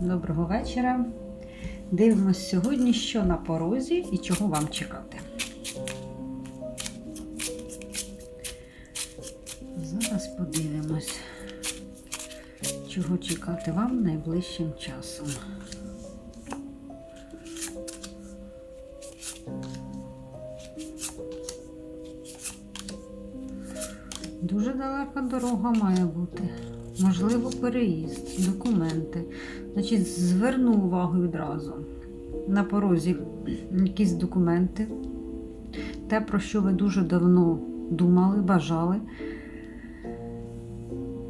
Доброго вечора. Дивимось сьогодні, що на порозі і чого вам чекати. Зараз подивимось, чого чекати вам найближчим часом. Дуже далека дорога має бути. Можливо, переїзд, документи. Значить, зверну увагу відразу. На порозі якісь документи. Те, про що ви дуже давно думали, бажали.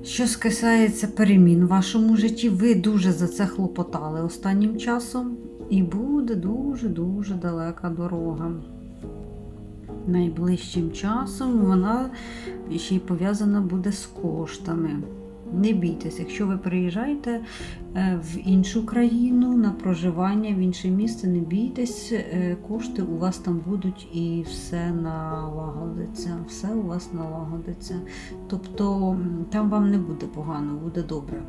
Що скасається перемін в вашому житті, ви дуже за це хлопотали останнім часом. І буде дуже-дуже далека дорога. Найближчим часом вона ще й пов'язана буде з коштами. Не бійтесь, якщо ви приїжджаєте е, в іншу країну на проживання, в інше місце, не бійтесь, е, кошти у вас там будуть і все налагодиться. Все у вас налагодиться. Тобто там вам не буде погано, буде добре.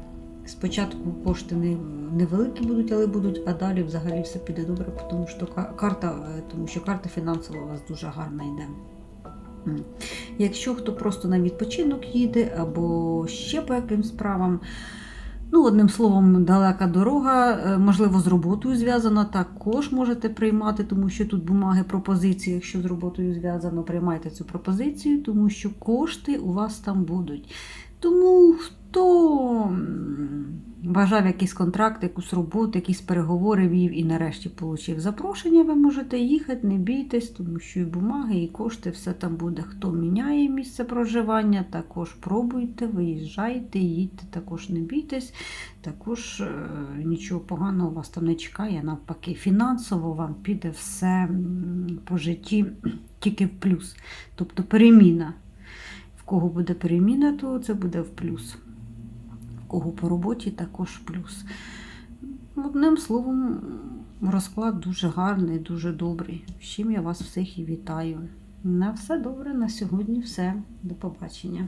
Спочатку кошти не, невеликі будуть, але будуть, а далі взагалі все піде добре, тому що карта, е, тому що карта фінансова у вас дуже гарна йде. Якщо хто просто на відпочинок їде або ще по яким справам, ну, одним словом, далека дорога, е, можливо, з роботою зв'язана, також можете приймати, тому що тут бумаги пропозиції, якщо з роботою зв'язано, приймайте цю пропозицію, тому що кошти у вас там будуть. Тому хто бажав якийсь контракт, якусь роботу, якісь переговори вів і нарешті отримав запрошення, ви можете їхати, не бійтесь, тому що і бумаги, і кошти, все там буде. Хто міняє місце проживання, також пробуйте, виїжджайте, їдьте, також не бійтесь, також е, нічого поганого вас там не чекає, навпаки, фінансово вам піде все по житті тільки в плюс. Тобто переміна. В кого буде переміна, то це буде в плюс. Кого по роботі також плюс. Одним словом, розклад дуже гарний, дуже добрий. З чим я вас всіх і вітаю. На все добре, на сьогодні все. До побачення.